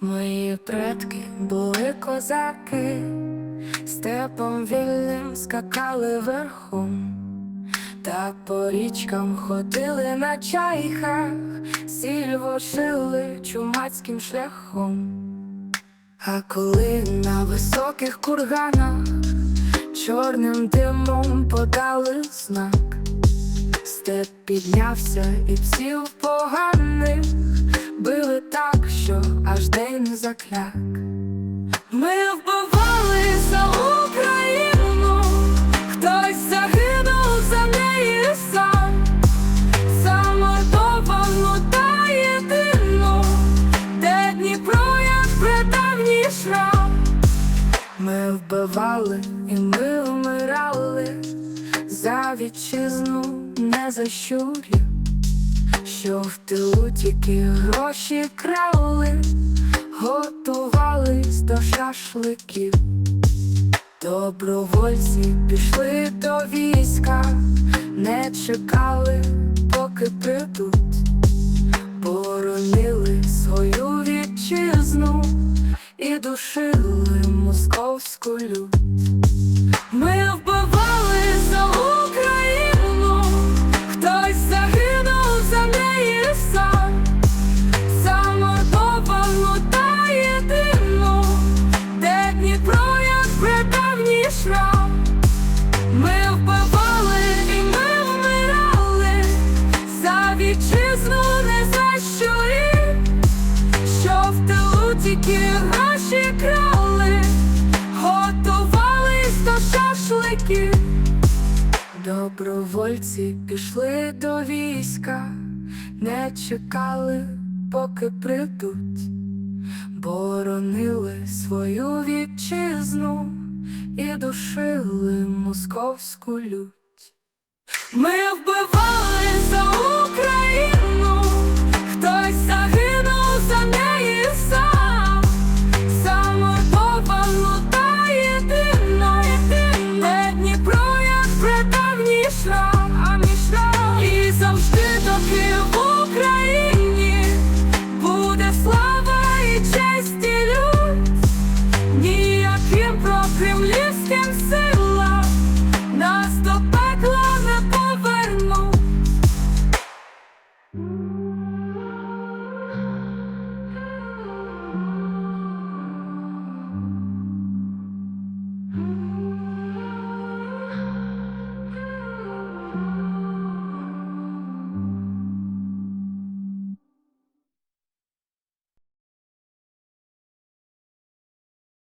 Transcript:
Мої предки були козаки, степом вільним скакали верхом, та по річкам ходили на чайках, сіль вошили чумацьким шляхом. А коли на високих курганах чорним димом подали знак, степ піднявся і псів поганих. Били так, аж день закляк. Ми вбивали за Україну, хтось загинув за неї сам, замордовану та єдину, де Дніпро як прадавній шрам. Ми вбивали і ми вмирали за вітчизну, не за щурів що в тилу тільки гроші крали, готувались до шашликів. Добровольці пішли до війська, не чекали, поки прийдуть, боронили свою вітчизну і душили московську лють. Ми Ми вбивали і ми вмирали за вітчизну не за що в тилу тільки гроші крали, готувались до шашликів. Добровольці пішли до війська, не чекали, поки прийдуть, боронили свою вітчизну і душили московську лють. Ми вбивали за Україну, хтось загинув за неї сам, саме повану та єдина, єдина Дніпро, як предавній шрам, а мій шрам І завжди доки в Україні буде слава і честь і ніяким про Кремлі. say